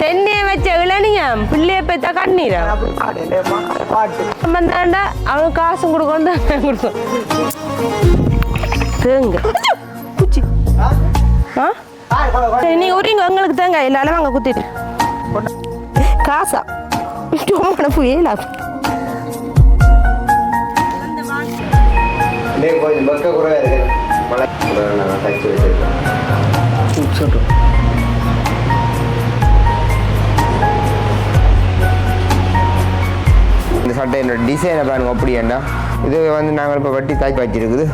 தென்னையை வச்ச இளநியம் பிள்ளைய பெத்த கண்ணீரா பாட்டு வந்தாண்டா அவனுக்கு காசும் கொடுக்கணும் தான் கொடுக்கும் தேங்க குச்சி நீ உரிங்க உங்களுக்கு தேங்க இல்லால வாங்க குத்திட்டு காசா சும்மா புயலா கொஞ்சம் பக்க குறையா இருக்கு மழை சொல்றேன் இந்த சட்டையோட டிசைனை பாருங்க அப்படியேண்டா இது வந்து நாங்கள் இப்போ வட்டி தாக்கி வச்சிருக்குது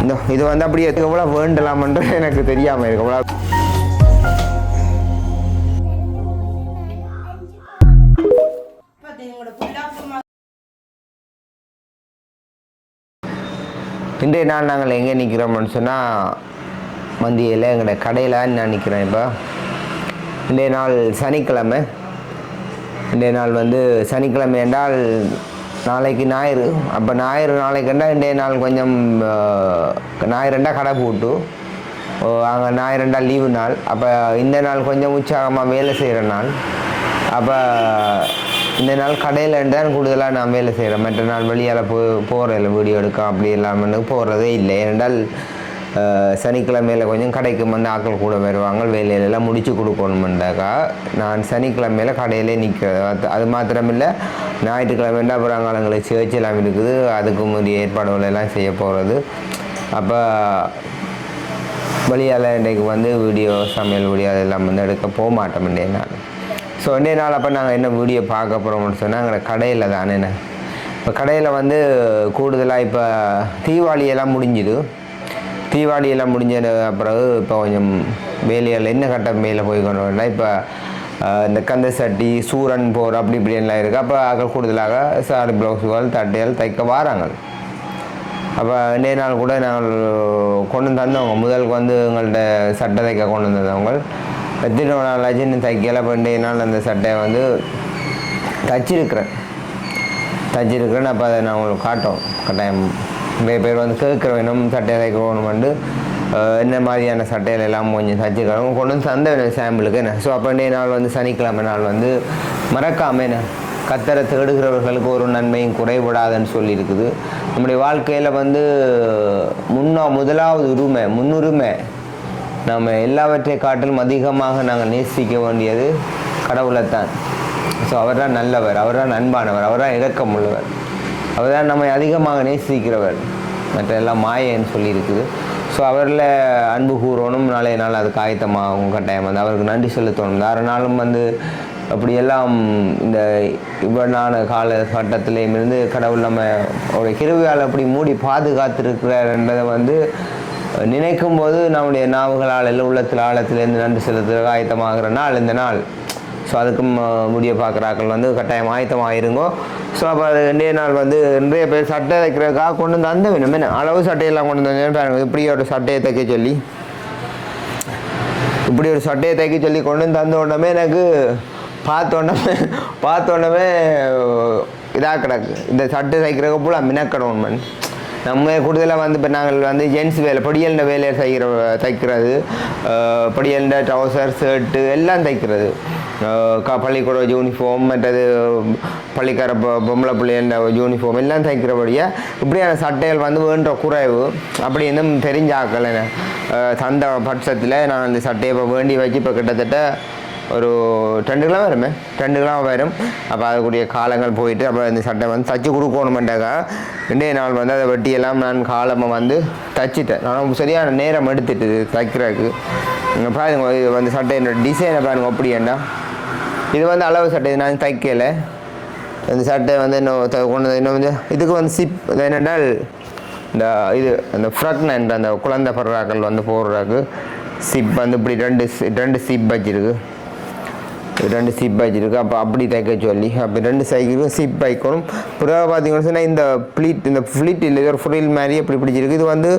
இந்த இது வந்து அப்படியே எவ்வளோ வேண்டலாமன்றது எனக்கு தெரியாமல் இருக்கு. எவ்வளோ இன்றைய நாள் நாங்கள் எங்கே நிற்கிறோம்னு சொன்னால் மந்தியில் எங்களோட கடையில் நான் நிற்கிறேன் இப்போ. இன்றைய நாள் சனிக்கிழமை. இன்றைய நாள் வந்து சனிக்கிழமை என்றால் நாளைக்கு ஞாயிறு. அப்போ ஞாயிறு நாளைக்குண்டா இன்றைய நாள் கொஞ்சம் ஞாயிறுண்டா கடை போட்டு. அங்கே ஞாயிறுண்டா லீவு நாள். அப்போ இந்த நாள் கொஞ்சம் உற்சாகமாக வேலை செய்கிற நாள். அப்போ இந்த நாள் கடையில் தான் கூடுதலாக நான் வேலை செய்கிறேன் மற்ற நாள் வெளியால் போ போகிறதில்ல வீடியோ எடுக்க அப்படி இல்லாமல் போகிறதே இல்லை. ஏனென்றால் சனிக்கிழமையில் கொஞ்சம் கடைக்கு வந்து ஆட்கள் கூட வருவாங்க. வேலையிலலாம் முடித்து கொடுக்கணுமெண்டாக்கா நான் சனிக்கிழமையில் கடையிலே நிற்கிறது அது மாத்திரமில்லை ஞாயிற்றுக்கிழமைண்டா என்ன காலங்களில் சேர்ச் எல்லாம் இருக்குது. அதுக்கு முந்தைய ஏற்பாடுகள் எல்லாம் செய்ய போகிறது அப்போ வழியால் இன்றைக்கு வந்து வீடியோ சமையல் வீடியோ அதெல்லாம் வந்து எடுக்க போக மாட்டோம் இன்றைய நாள். ஸோ இன்றைய நாள் அப்போ நாங்கள் என்ன வீடியோ பார்க்க போகிறோம்னு சொன்னால் எங்களை கடையில் தானே. இப்போ கடையில் வந்து கூடுதலாக இப்போ தீபாவளியெல்லாம் முடிஞ்சுது. தீபாவளி எல்லாம் முடிஞ்ச பிறகு இப்போ கொஞ்சம் வேலையில் என்ன கட்ட மேலே போய் கொண்டு வரலாம் இப்போ இந்த கந்த சட்டி சூரன் போர் அப்படி இப்படின்லாம் இருக்குது அப்போ அதில் கூடுதலாக சாரி ப்ளவுஸுகள் தட்டைகள் தைக்க வாராங்க. அப்போ இன்றைய நாள் கூட நாங்கள் கொண்டு தந்தவங்க. முதலுக்கு வந்து எங்கள்கிட்ட சட்டை தைக்க கொண்டு வந்தவங்க எத்தனை நாள் ஆச்சு இன்னும் தைக்கல. இப்போ இன்றைய நாள் அந்த சட்டையை வந்து தச்சிருக்கிறேன். தச்சிருக்கிறேன்னு அப்போ அதை நான் உங்களுக்கு காட்டோம் கட்டாயம் நிறைய பேர் வந்து கேட்குற வேணும் சட்டையை வந்து என்ன மாதிரியான சட்டையில எல்லாம் கொஞ்சம் தச்சுக்கிறோம் கொண்டு வந்து தந்த வேணும் சாம்பிளுக்கு என்ன ஸோ அப்போ நாள் வந்து சனிக்கிழமை நாள் வந்து மறக்காம என்ன கத்தரை தேடுகிறவர்களுக்கு ஒரு நன்மையும் குறைபடாதுன்னு சொல்லியிருக்குது நம்முடைய வாழ்க்கையில் வந்து முன்னா முதலாவது உரிமை முன்னுரிமை நம்ம எல்லாவற்றை காட்டிலும் அதிகமாக நாங்கள் நேசிக்க வேண்டியது கடவுளைத்தான் ஸோ அவர் தான் நல்லவர் அவர் தான் அன்பானவர் அவர் தான் இரக்கம் அவர்தான் நம்மை அதிகமாக நேசிக்கிறவர். மற்ற எல்லாம் மாயன்னு சொல்லியிருக்குது. ஸோ அவரில் அன்பு கூறணும். நாளைய நாள் அதுக்கு ஆயத்தமாகும் கட்டாயம். வந்து அவருக்கு நன்றி செலுத்தணும். வேறு நாளும் வந்து அப்படியெல்லாம் இந்த இவ்வளான கால கட்டத்திலையும் இருந்து கடவுள் நம்ம ஒரு கிருவியால் அப்படி மூடி பாதுகாத்திருக்கிறார்ன்றதை வந்து நினைக்கும் போது நம்முடைய நாவுகளால் இல்லை உள்ளத்தில் ஆழத்திலேருந்து நன்றி செலுத்துகிற ஆயத்தமாகிற நாள் இந்த நாள். ஸோ அதுக்கும் முடிய பார்க்குறாக்கள் வந்து கட்டாயம் ஆயத்தமாக இருங்கோ ஸோ அப்போ அது இன்றைய நாள் வந்து நிறைய பேர் சட்டை தைக்கிறதுக்காக கொண்டு வந்து அந்த வேணும். என்ன அளவு சட்டையெல்லாம் கொண்டு வந்து இப்படி ஒரு சட்டையை தைக்க சொல்லி. இப்படி ஒரு சட்டையை தைக்க சொல்லி கொண்டு வந்து தந்த உடனே எனக்கு பார்த்த உடனே பார்த்த உடனே இதாக கிடக்கு. இந்த சட்டை தைக்கிறதுக்கு போல மினக்கணும் மண் நம்ம கூடுதலாக வந்து இப்போ நாங்கள் வந்து ஜென்ஸ் வேலை படியல்ன்ற வேலையை தைக்கிற தைக்கிறது அஹ், ட்ரௌசர் ஷர்ட்டு எல்லாம் தைக்கிறது. பள்ளிக்கூட யூனிஃபார்ம் மற்றது பள்ளிக்கார பொம்பளை பிள்ளைன்ற யூனிஃபார்ம் எல்லாம் தைக்கிறபடியாக இப்படியான சட்டைகள் வந்து வேண்ட குறைவு அப்படி இன்னும் என்ன தந்த பட்சத்தில் நான் அந்த சட்டையை இப்போ வேண்டி வச்சு இப்போ கிட்டத்தட்ட ஒரு ரெண்டு கிலோ வருமே ரெண்டு கிலோ வரும் அப்போ அதுக்குரிய காலங்கள் போயிட்டு அப்போ இந்த சட்டை வந்து தச்சு கொடுக்கணுமெண்டாக்கா இன்றைய நாள் வந்து அதை வெட்டியெல்லாம் நான் காலமாக வந்து தச்சுட்டேன் நான் சரியான நேரம் எடுத்துட்டு தைக்கிறதுக்கு இங்கே பாருங்க இது வந்து சட்டையோட டிசைனை பாருங்கள் அப்படியேண்டா இது வந்து அளவு சட்டை இது நான் தைக்கல. இந்த சட்டை வந்து இன்னும் கொண்டு இன்னும் கொஞ்சம் இதுக்கு வந்து சிப் இது என்னென்னால் இந்த இது அந்த ஃப்ரக்னன்ட் அந்த குழந்தை படுறாக்கள் வந்து போடுறாக்கு. சிப் வந்து இப்படி ரெண்டு ரெண்டு சிப் வச்சிருக்கு ரெண்டு சிப் வச்சிருக்கு அப்போ அப்படி தைக்க சொல்லி அப்போ ரெண்டு சைக்கிளுக்கும் சிப் வைக்கணும். பிறகு பார்த்தீங்கன்னு சொன்னால் இந்த ப்ளீட் இந்த ஃப்ளீட் இல்லை ஒரு ஃப்ரில் மாதிரி அப்படி பிடிச்சிருக்கு. இது வந்து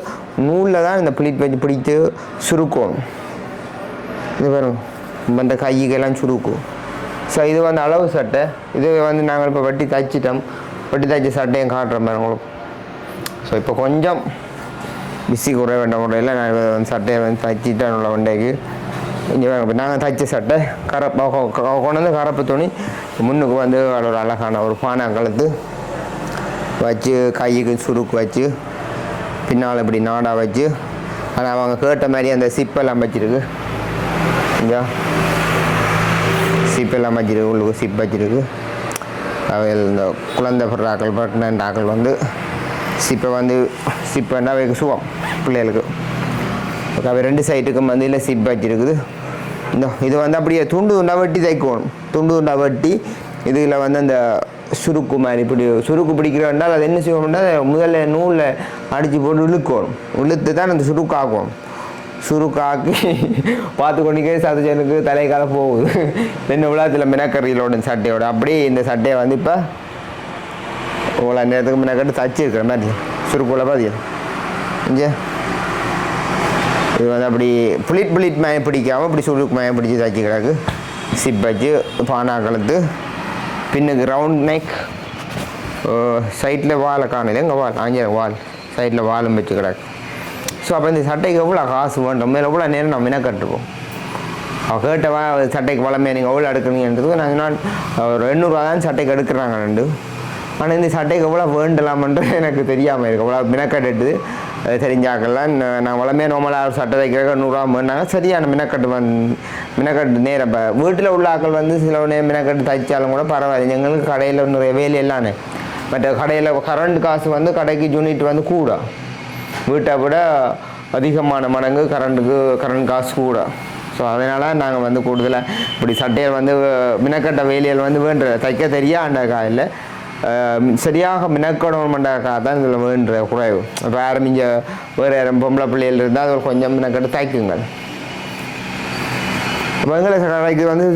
நூலில் தான் இந்த ப்ளீட் வச்சு பிடித்து சுருக்கணும் இது வரும் இந்த கையெல்லாம் சுருக்கும். ஸோ இது வந்து அளவு சட்டை. இது வந்து நாங்கள் இப்போ வெட்டி தைச்சிட்டோம். வெட்டி தைச்ச சட்டையும் காட்டுறோம் பாருங்க உங்களுக்கு. ஸோ இப்போ கொஞ்சம் பிஸி குறைய வேண்ட முறையில் நான் வந்து சட்டையை வந்து தைச்சிட்டேன் உள்ள வண்டைக்கு. இங்கே இப்போ நாங்கள் தைச்ச சட்டை கரப்பு கொண்டு வந்து கரப்பு துணி. முன்னுக்கு வந்து ஒரு அழகான ஒரு பானை கழுத்து வச்சு கைக்கு சுருக்கு வச்சு பின்னால் இப்படி நாடாக வச்சு. ஆனால் அவங்க கேட்ட மாதிரி அந்த சிப்பெல்லாம் வச்சிருக்கு. இங்கே. சிப்பெல்லாம் வச்சிருக்கு உள்ளுக்கு சிப் வச்சிருக்கு அவைகள் இந்த குழந்தை பிறாக்கள் ப்ரெக்னென்ட் வந்து சிப்பை வந்து சிப்பைன்னா அவைக்கு சுவம் பிள்ளைகளுக்கு. ஓகே அவை ரெண்டு சைட்டுக்கும் வந்து இல்லை சிப் வச்சிருக்குது. இந்த இது வந்து அப்படியே துண்டு துண்டா வெட்டி தைக்கணும். துண்டு துண்டா வெட்டி இதில் வந்து அந்த சுருக்கு மாதிரி இப்படி சுருக்கு பிடிக்கிறோம்னால் அது என்ன செய்வோம்னா முதல்ல நூலில் அடித்து போட்டு இழுக்கணும். இழுத்து தான் அந்த சுருக்காக்கும் சுருக்காக்கி பார்த்து கொண்டிக்கே தலை தலைக்கால போகுது. என்ன உலகத்தில் மினக்கறியிலோட சட்டையோட அப்படியே இந்த சட்டையை வந்து இப்போ இவ்வளோ நேரத்துக்கு மினக்கட்டு தச்சிருக்கிற மாதிரி சுருக்குள்ள பாதியா இங்கே. இது வந்து அப்படி புளிட் புளிட் மயம் பிடிக்காமல் இப்படி சுருக்கு மயம் பிடிச்சி தச்சு கிடக்கு. சிப் வச்சு பானா கலத்து பின்னுக்கு ரவுண்ட் நெக் சைட்டில் வாழை காணல எங்கே வால்? ஆஞ்சிரம் வால். சைட்டில் வாலும் வச்சு கிடக்கு. ஸோ அப்போ இந்த சட்டைக்கு எவ்வளோ காசு வேண்டும்? மேலே எவ்வளோ நேரம் நம்ம என்ன கட்டுருப்போம் அவள் கேட்டவா சட்டைக்கு வளமையாக நீங்கள் எவ்வளோ எடுக்கிறீங்கன்றது நான் நான் ஒரு எண்ணூறுவா தான் சட்டைக்கு எடுக்கிறாங்க ரெண்டு. ஆனால் இந்த சட்டைக்கு எவ்வளோ வேண்டலாமன்றது எனக்கு தெரியாமல் இருக்குது எவ்வளோ மினக்கட்டு அது நான் வளமையாக நோமலாக ஒரு சட்டை தைக்கிறக்க நூறுரூவா வேணாங்க சரியான மினக்கட்டு வந்து மினக்கட்டு நேரம். இப்போ வீட்டில் உள்ள ஆக்கள் வந்து சில நேரம் மினக்கட்டு தைச்சாலும் கூட பரவாயில்ல. எங்களுக்கு கடையில் நிறைய வேலை எல்லாமே மற்ற கடையில் கரண்ட் காசு வந்து கடைக்கு யூனிட் வந்து கூட. வீட்டை விட அதிகமான மடங்கு கரண்ட்டுக்கு கரண்ட் காசு கூட. ஸோ அதனால் நாங்கள் வந்து கூடுதலாக இப்படி சட்டையில் வந்து மினக்கட்ட வேலையில் வந்து வேண்டுற தைக்க தெரியாண்டக்கா இல்லை சரியாக மினக்கணுமெண்டாக்கா தான் இதில் வேண்டுற குறைவு. இப்போ யாரும் இங்கே வேறு யாரும் பொம்பளை பிள்ளைகள் இருந்தால் அது கொஞ்சம் மினக்கட்டு தைக்குங்கள். அப்போ எங்களை கடைக்கு வந்து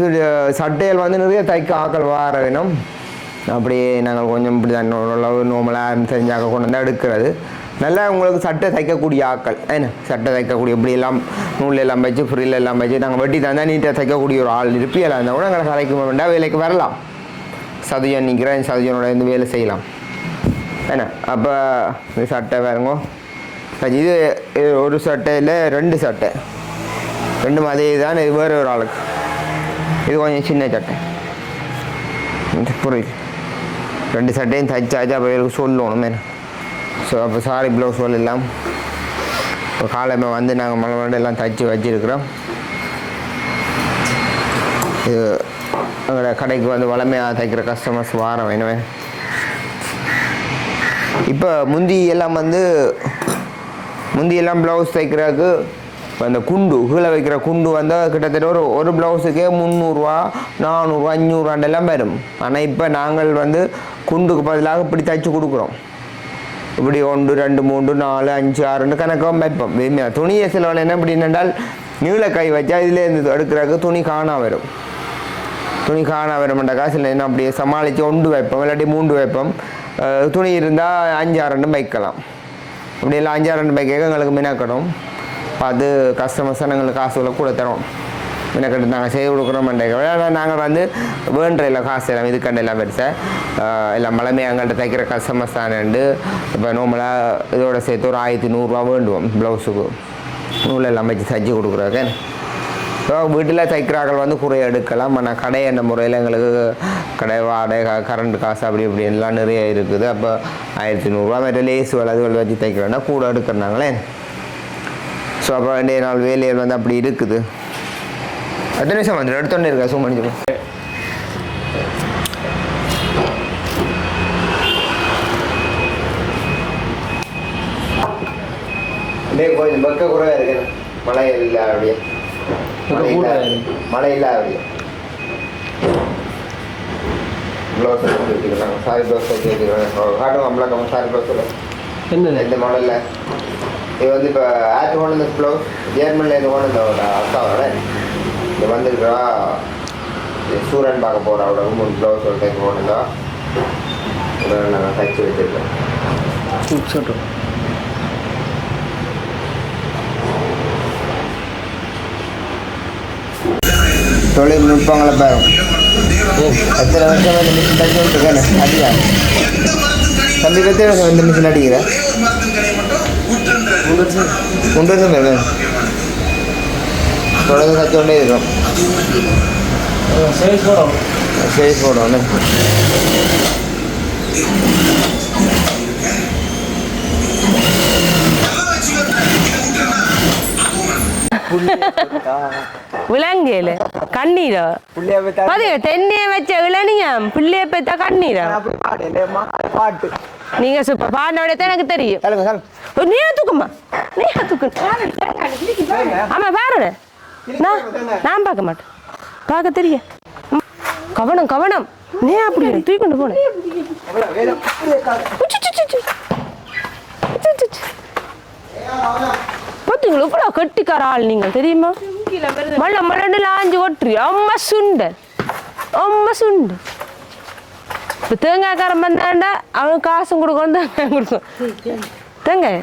சட்டையில் வந்து நிறைய தைக்க ஆக்கள் வார வேணும். அப்படியே நாங்கள் கொஞ்சம் இப்படி தான் நோமலாக நார்மலாக தெரிஞ்சாக்க கொண்டு வந்து எடுக்கிறது. நல்லா உங்களுக்கு சட்டை தைக்கக்கூடிய ஆட்கள் என்ன? சட்டை தைக்கக்கூடிய இப்படி எல்லாம் நூல் எல்லாம் வச்சு ஃப்ரில் எல்லாம் வச்சு நாங்கள் வெட்டி தந்தால் நீட்டாக தைக்கக்கூடிய ஒரு ஆள் இருப்பியெல்லாம் இருந்தால் கூட எங்களை கலைக்கு வேண்டாம் வேலைக்கு வரலாம். சதுஜன் நிற்கிறேன் சதுஜனோட இருந்து வேலை செய்யலாம். என்ன? அப்போ இந்த சட்டை வேறுங்க இது இது ஒரு இல்லை ரெண்டு சட்டை. ரெண்டு மாதிரி தான் இது வேறு ஒரு ஆளுக்கு. இது கொஞ்சம் சின்ன சட்டை. புரியுது? ரெண்டு சட்டையும் தைச்சாச்சு அப்போ இவருக்கு சொல்லணும் என்ன? ஸோ அப்போ சாரி ப்ளவுஸ் எல்லாம் இப்போ காலமே வந்து நாங்கள் மலை மலை எல்லாம் தைச்சி வச்சிருக்கிறோம். இது எங்களோட கடைக்கு வந்து வளமையாக தைக்கிற கஸ்டமர்ஸ் வாரம் வேணுமே இப்போ முந்தி எல்லாம் வந்து முந்தி எல்லாம் ப்ளவுஸ் தைக்கிறதுக்கு இப்போ அந்த குண்டு கீழே வைக்கிற குண்டு வந்து கிட்டத்தட்ட ஒரு ஒரு ப்ளவுஸுக்கே முந்நூறுரூவா நானூறுரூவா அஞ்சூறுவாண்டெல்லாம் வரும். ஆனால் இப்போ நாங்கள் வந்து குண்டுக்கு பதிலாக இப்படி தைச்சி கொடுக்குறோம். இப்படி ஒன்று ரெண்டு மூன்று நாலு அஞ்சு ஆறுன்னு கணக்காக வைப்போம் வெறுமையாக துணியை சிலவன் என்ன இப்படி என்னென்றால் நீள கை வச்சா இதுலேருந்து எடுக்கிறதுக்கு துணி காணா வரும். துணி காணா வரமாட்டாக்கா காசில் என்ன அப்படியே சமாளித்து ஒன்று வைப்போம் இல்லாட்டி மூன்று வைப்போம். துணி இருந்தால் அஞ்சு அஞ்சாறு வைக்கலாம். அப்படி எல்லாம் அஞ்சாறு வைக்க எங்களுக்கு மினக்கடும் அது கஸ்டமர்ஸ் எங்களுக்கு காசுகளை கூட தரோம். மினக்கட்டு நாங்கள் செய்து கொடுக்குறோம் ஆனால் நாங்கள் வந்து வேண்ட எல்லாம் காசு எல்லாம் இதுக்கண்டு எல்லாம் பெருசாக எல்லாம் மலமே எங்கள்கிட்ட தைக்கிற கஸ்டமர்ஸ் தானேண்டு இப்போ நார்மலாக இதோட சேர்த்து ஒரு ஆயிரத்தி நூறுரூவா வேண்டுவோம் ப்ளவுஸுக்கு நூல் எல்லாம் வச்சு தச்சு கொடுக்குறாங்க ஸோ வீட்டில் தைக்கிறார்கள் வந்து குறைய எடுக்கலாம் ஆனால் கடை என்ற முறையில் எங்களுக்கு கடை வாடகை கரண்ட் காசு அப்படி இப்படி எல்லாம் நிறைய இருக்குது அப்போ ஆயிரத்தி நூறுரூவா மற்ற லேஸ் வலதுகள் வச்சு தைக்கிறோன்னா கூட எடுக்கிறாங்களே ஸோ அப்போ ரெண்டே நாள் வேலையில் வந்து அப்படி இருக்குது எத்தனை நிமிஷம் வந்து எடுத்தோன்னே இருக்கா? சூம் பண்ணி. அப்படியே கொஞ்சம் பக்க கூட இருக்கு. மழை இல்லை அப்படியே. மழை இல்லை. அப்படியே. ப்ளவுஸ் வச்சுருக்காங்க. சாரி ப்ளவுஸ் வச்சுருக்காங்க காட்டும் அம்பளக்கம் சாரி ப்ளவுஸில் என்ன இந்த மாடலில் இது வந்து இப்போ ஆட்டு கொண்டு இந்த ப்ளவுஸ் ஜேர்மனில் இருந்து கொண்டு இந்த அக்காவோட. இது வந்துருக்கா? சூரன் பார்க்க போகிற அவட மூணு ப்ளவுஸ் ஒரு டைப் கொண்டு இருந்தா இதை நாங்கள் தைச்சி வச்சுருக்கோம் தொழில்நுட்பங்களை பாருங்க எத்தனை வருஷம் இந்த மிஷின் தச்சு விட்டுருக்கேன் அடியா? தம்பி வருஷம் இந்த மிஷின் அடிக்கிற? மூன்று வருஷம் பேர் தொடர்ந்து கற்றுக்கொண்டே இருக்கும் சைஸ் போடும் கண்ணீரோ புள்ளைய பத்தா பாத்தீங்க தென்னைய வச்ச இளநியம் பிள்ளைய பெத்தா கண்ணீரா பாட்டு நீங்க சூப்பர் பாடினோட தான் எனக்கு தெரியும் நீயா தூக்குமா நீயா தூக்கு ஆமா பாருங்க நான் நான் பார்க்க மாட்டேன். பார்க்க தெரிய கவனம் கவனம். நீ அப்படி தூக்கி கொண்டு போனேன். பார்த்தீங்களா இவ்வளோ கட்டிக்கார ஆள் நீங்கள் தெரியுமா? மல்ல மல்லன்னு லாஞ்சு ஒட்டுறி அம்மா சுண்டல். அம்மா சுண்டல். இப்போ தேங்காய்க்காரன் வந்தாண்டா அவன் காசும் கொடுக்கணும் தேங்காய் கொடுக்கும் தேங்காய்?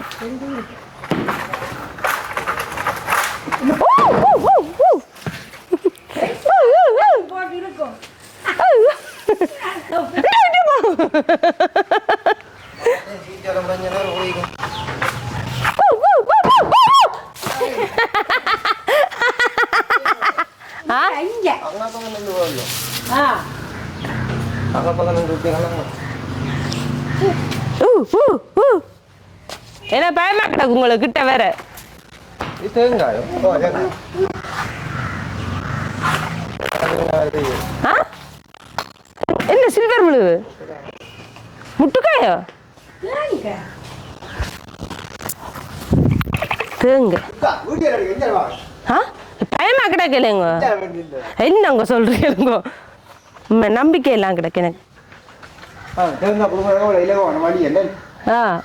பயமா கிடக்கு உங்களுக்கு கிட்ட வேற இது தேங்காயம் ஓ தேங்காய் ஆ என்ன சில்வர் விழுவு முட்டுக்காயோ தேங்க வீடியோ எடுக்க எங்கே வா ஆ பயமா கிடக்கலைங்க என்னங்க சொல்றீங்க நம்பிக்கை எல்லாம் கிடக்கு எனக்கு தேங்காய்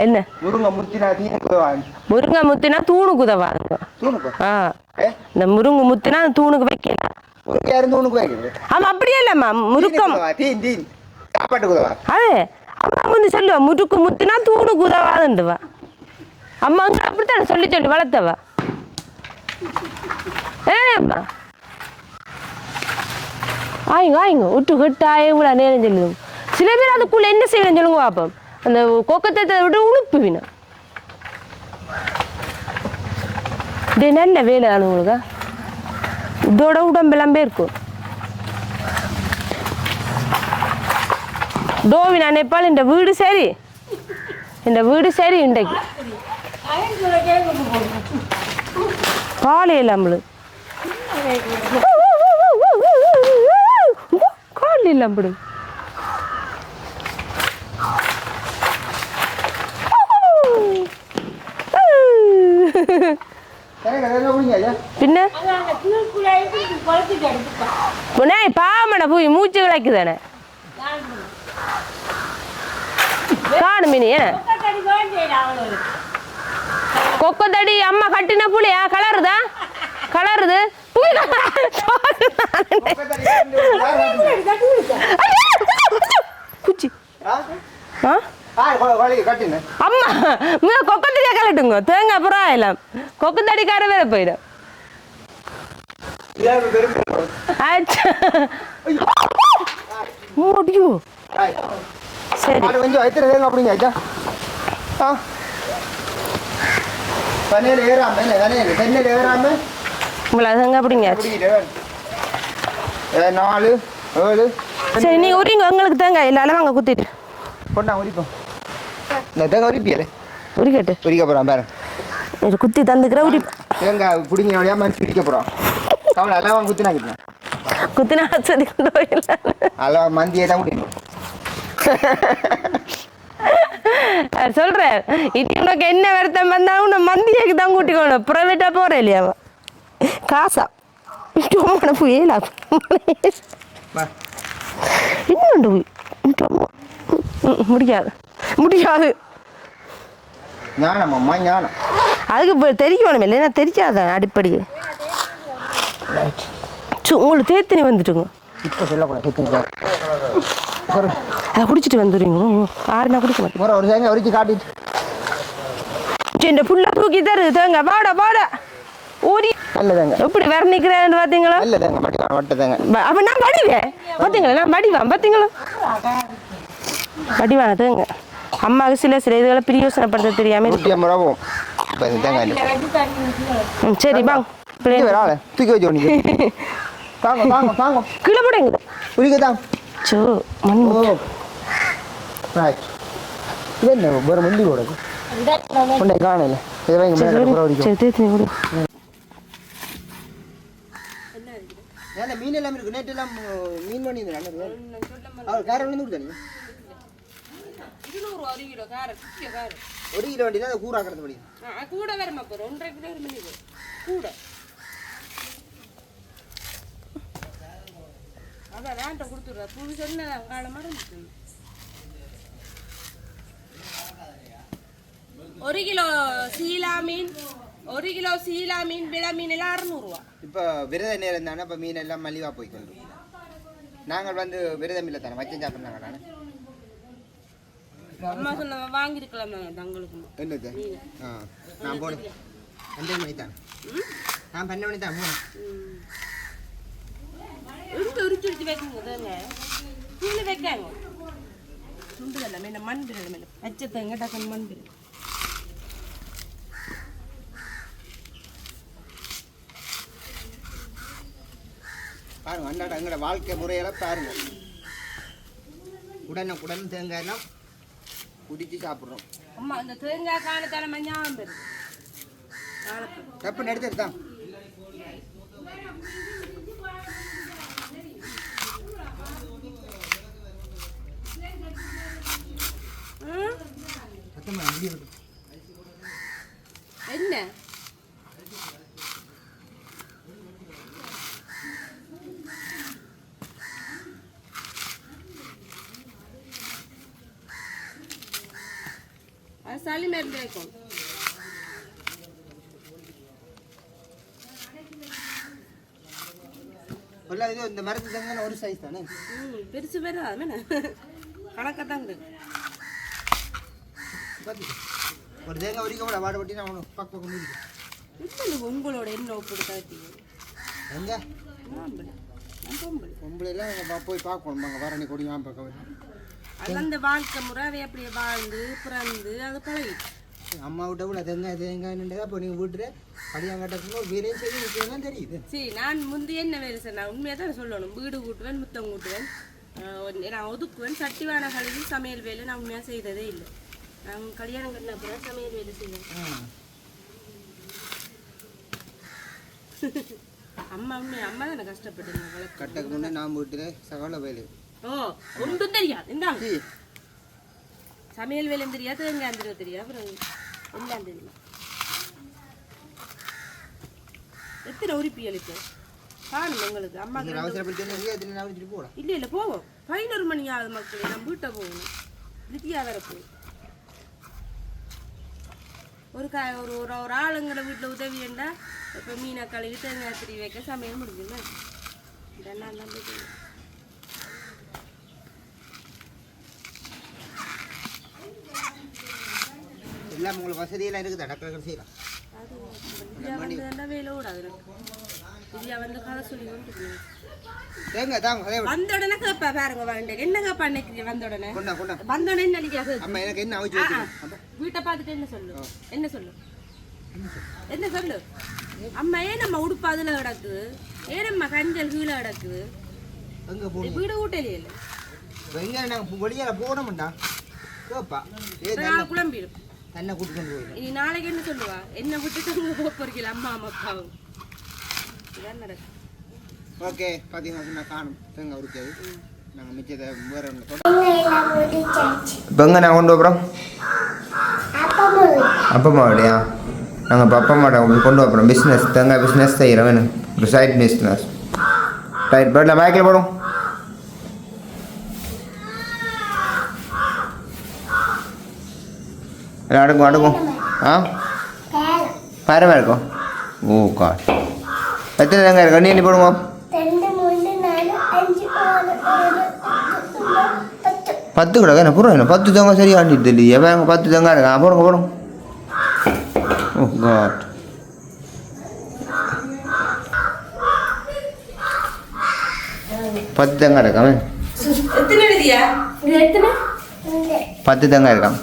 என்ன முருங்கை முத்தினா முருங்கை முத்தினா தூணுக்கு உதவாதுங்க இந்த முருங்கை முத்தினா தூணுக்கு வைக்கலாம் தூணுக்கு வைக்கிறது ஆமா அப்படியே இல்லைம்மா. முருக்கம் தீன் தீன் சாப்பாட்டுக்கு உதவா அது அம்மா வந்து சொல்லுவா முறுக்கு முத்துனா தூணுக்கு உதவாதுண்டுவா அம்மா அங்க அப்படித்தானே சொல்லி சொல்லி வளர்த்தவா. ஏம்மா ஆயுங்க ஆயுங்க. விட்டு கட்டு ஆயுங்களா நேரம் சொல்லுங்க சில பேர் அதுக்குள்ள என்ன செய்வேன் சொல்லுங்க அந்த கொக்கத்தை விட்டு உழுப்புவினா இது நல்ல வேலை உங்களுக்கு? இதோட உடம்பெல்லாம் இருக்கும் டோவினா நேபாள் இந்த வீடு சரி இந்த வீடு சரி இன்றைக்கு காலையில் நம்மளுக்கு காலையில் நம்மளுக்கு பின்ன? உடனே பாமட போய் மூச்சு விளக்குதானே காணும் மினி என்ன கொக்கத்தடி அம்மா கட்டின புளியா கலருதா? கலருது? குச்சி ஆ? அம்மா கொக்கத்தடியா கலட்டுங்க. தேங்காய் அப்புறம் எல்லாம். கொக்கத்தடிக்கார வேற போயிடும். முடியோ சரி. கொஞ்சம் எத்தனை தேங்க அப்படிங்க ஐயா. ஆ. தண்ணியில் ஏறாம தண்ணியில் தண்ணியில் ஏறாம. உங்களை அதுங்க அப்படிங்க நாலு ஏழு. சரி நீ உரிங்க உங்களுக்கு தேங்காய் இல்லால வாங்க குத்திட்டு. கொண்டா உரிப்போம். இந்த உரிப்பியலே. உரிக்கட்டு. உரிக்க போகிறான் பாரு. குத்தி தந்துக்கிற உரி தேங்காய் பிடிங்க வழியாக மனுச்சு உரிக்க போகிறோம் குத்தினா கிட்டேன் குத்தினா சரி கொண்டு போயிடலாம். எல்லாம் மந்தியே தான் முடியும் நான் சொல்றேன் இது உனக்கு என்ன வருத்தம் வந்தாலும் நான் மந்தியக்கு தான் கூட்டிக்கணும் ப்ரைவேட்டா போறேன் இல்லையா. காசா? டொம்மான புயலா. ம், முடியாது. முடியாது. ஞானம் அம்மா ஞானம். அதுக்கு தெரியணும் இல்லைன்னா தெரியாதான் அடிப்படை சு உங்களுக்கு தேத்தினி வந்துட்டுங்க இப்போ சொல்லக்கூடாது ஒரு அதை குடிச்சிட்டு வந்துடுவீங்க ஆறு நான் குடிக்க மாட்டேன் ஒரு தேங்காய் உரிச்சு காட்டிட்டு. இந்த புள்ள தூக்கி தரு தேங்க வாடா வாடா. ஓடி நல்ல தேங்காய். எப்படி வேற நிக்கிறேன்னு பார்த்தீங்களா நல்ல தேங்காய் மட்டும் ப- அப்ப நான் வடிவேன் பார்த்தீங்களா நான் வடிவேன் பார்த்தீங்களா வடிவான தேங்க அம்மாவுக்கு சில சில இதுகளை பிரியோசனப்படுத்த தெரியாம சரி வாங்க. இங்கே வேற ஆளு தூக்கி வச்சு நீங்க தாங்க தாங்க தாங்க கீழே போடுங்க குடிக்க தாங்க சோ மண் ஓ ரைட் இது என்ன வேறு முந்தி போடுது உன்னை காணல இதை வைங்க மேலே. புறா வடிக்கும் சரி தேத்தி விடு ஏன்னா மீன் எல்லாம் இருக்கு நேற்று எல்லாம் மீன் பண்ணி அவர் காரம் வந்து கொடுத்தாங்க ஒரு கிலோ வண்டி தான் கூறாக்கிறது படி கூட வரமா போறோம் ஒன்றரை கிலோ ஒரு மணி கூட அதான் வேண்ட கொடுத்துடுறா. புது சொன்ன காலமாக ஒரு கிலோ சீலா மீன் ஒரு கிலோ சீலா மீன் விளா மீன் எல்லாம் அறுநூறுவா. இப்போ விரத நேரம் தானே இப்போ மீன் எல்லாம் மலிவாக போய் கொண்டு நாங்கள் வந்து விரதம் இல்லை தானே வச்சம் சாப்பிட்றாங்க தானே. அம்மா சொன்ன வாங்கியிருக்கலாம் தங்களுக்கு என்னது? ஆ நான் போனேன் பன்னெண்டு மணி தான்? நான் பன்னெண்டு மணி தான் போனேன் உரிச்சு உரிச்சு வைக்குங்க கீழே வைக்காங்க சுண்டுதல்ல மேல மண் பிறகு மேல பச்சை டக்குன்னு மண் பிறகு பாருங்க அண்டாட எங்களோட வாழ்க்கை முறையெல்லாம் பாருங்க உடனே உடனே தேங்காய் எல்லாம் குடிச்சு சாப்பிட்றோம் அம்மா அந்த தேங்காய் காணத்தால மஞ்சாமம் பெறுது தப்பு எடுத்துட்டு என்ன? சளி மருந்து வைக்கும் இது இந்த மரத்து தேங்காய் ஒரு சைஸ் தானே? பெருசு பேர் அது என்ன? கணக்காக தான் பார்த்துக்க. ஒரு தேங்காய் வரைக்கும் கூட வாட பட்டி நான் பக்கம் பக்கம் இப்போ உங்களோட என்ன ஒப்பிட்டு கட்டிங்க எங்க? ஆம்பளை நான் பொம்பளை. பொம்பளை எல்லாம் அங்க பா- போய் பார்க்கணும். அங்கே வரணி கொடி பார்க்க அது அந்த வாழ்க்கை முறை அவை அப்படியே வாழ்ந்து பிறந்து அது பழகிட்டு அம்மா விட்ட கூட தேங்காய் தேங்காய்ன்றதா இப்போ நீங்கள் வீட்டுல கல்யாணம் வீரையும் சரி விஷயம் தெரியுது. சரி நான் முந்தி என்ன வேலை சார் நான் உண்மையாக தான் சொல்லணும். வீடு கூட்டுவேன் முத்தம் கூட்டுவேன். நான் ஒதுக்குவேன். சட்டிவான கழுவி சமையல் வேலை நான் உண்மையாக செய்ததே இல்லை. நான் கல்யாணம் கட்டின அப்புறம் சமையல் வேலை செய்வேன் அம்மா உண்மை அம்மா தானே கஷ்டப்பட்டு வளர்க்க கட்டக்கு முன்னே நான் வீட்டுல சகல வேலை. ஓ ஒன்றும் தெரியாது. இந்தாங்க. சமையல் வேலையும் தெரியாது தேங்காய் தெரியும் தெரியாது அப்புறம் எல்லாம் தெரியும். எத்தனை உறுப்பியல் இப்போ? காணும் எங்களுக்கு அம்மா இல்லை இல்லை போவோம். பதினோரு மணி ஆகுது மக்களே நம்ம வீட்டை போகணும். வித்தியா வேற போகும் ஒரு க ஒரு ஒரு ஒரு ஆளுங்களை வீட்டில் உதவி வேண்டா இப்போ மீனை கழுவி தேங்காய் திரி வைக்க சமையல் முடிஞ்சுங்க இதெல்லாம் தான் போய் எல்லாம் உங்களுக்கு வசதியெல்லாம் இருக்குது? டக்கர் செய்யலாம். அது வேலை விடாது வந்து கதை சொல்லி தாங்க. வந்த உடனே கேப்பா பாருங்க வேண்டேன் என்ன கேப்பா அன்னைக்கு வந்த உடனே? வந்த உடனே என்ன நினைக்காது அம்மா எனக்கு என்ன அவிச்சு வீட்டை பார்த்துட்டு என்ன சொல்லு? என்ன சொல்லு? என்ன சொல்லு? அம்மா ஏன் நம்ம உடுப்பு அதுல கிடக்குது ஏன் நம்ம கஞ்சல் கீழே கிடக்குது வீடு கூட்டலே இல்லை? எங்கே நாங்கள் வெளியால் போகணும்டா. கேப்பா ஏ நான் குழம்பிடும். தன்னை நாளைக்கு என்ன சொல்லுவா? என்ன போக போறீங்களா? அம்மா அம்மா அப்பாவும். இதான் நடக்கும் ஓகே பார்த்தீங்கன்னா நான் காணும். தேங்காய் உரிக்காது. நாங்கள் மிச்சத்தை வேற ஒன்று இப்போ எங்கே நான் கொண்டு போகிறோம் அப்பம்மா அப்படியா நாங்கள் இப்போ அப்பம்மாட்ட கொண்டு போகிறோம் பிஸ்னஸ் தேங்காய் பிஸ்னஸ் செய்கிறோம் வேணும் ஒரு சைட் பிஸ்னஸ் ரைட் பேட்டில் பேக்கில் போடும் எல்லாம் அடுக்கும் அடுக்கும். ஆ? பாரமாக இருக்கும் ஓ காட் எத்தனை தேங்காய் இருக்கு? நீ எண்ணி போடுவோம் பத்து கூட என்ன பூரா என்ன பத்து தேங்காய் சரியா ஆண்டிட்டு இல்லையே வேங்க பத்து தேங்காய் இருக்கா? போடுங்க போடுங்க. ஓ காட் பத்து தேங்காய் இருக்காமே பத்து தேங்காய் இருக்கான்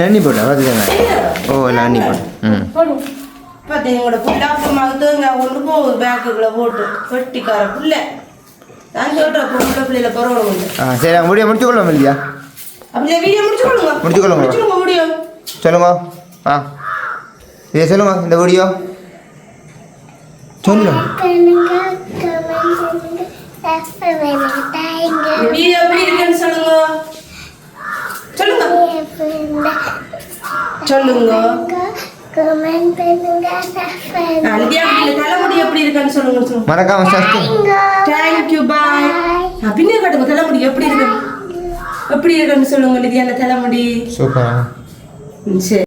எண்ணி போட்டேன் பத்து தேங்காய் ஓ எல்லாம் எண்ணி போட்டேன் ம். பார்த்தீங்களோட புல்லாப்பமாக தேங்காய் கொண்டு போகுது பேக்குக்குள்ள போட்டு வெட்டிக்கார புள்ள. நான் சொல்கிறேன் பொம்பளை பிள்ளைல பரவாயில்ல ஆ சரி முடிய முடிச்சுக்கொள்ளும் இல்லையா? அப்படியே வீடியோ முடிச்சுக்கொள்ளுங்க. முடிச்சுக்கொள்ளுங்க. முடிச்சுக்கொள்ளுங்க வீடியோ. சொல்லுங்க. ஆ. இதை சொல்லுங்க இந்த வீடியோ. சொல்லுங்க. வீடியோ எப்படி இருக்குன்னு சொல்லுங்க. சொல்லுங்க. சொல்லுங்க. கமெண்ட் பண்ணுங்க சப்ஸ்கிரைப் ஆ, நித்யா வீட்டில் தலைமுடி எப்படி இருக்குன்னு சொல்லுங்க சொல்லுங்க மறக்காம தேங்க்யூ பாய் பின்னே காட்டுங்க தலைமுடி எப்படி இருக்கு? எப்படி இருக்குன்னு சொல்லுங்க நித்யா அந்த தலைமுடி சூப்பரா சரி.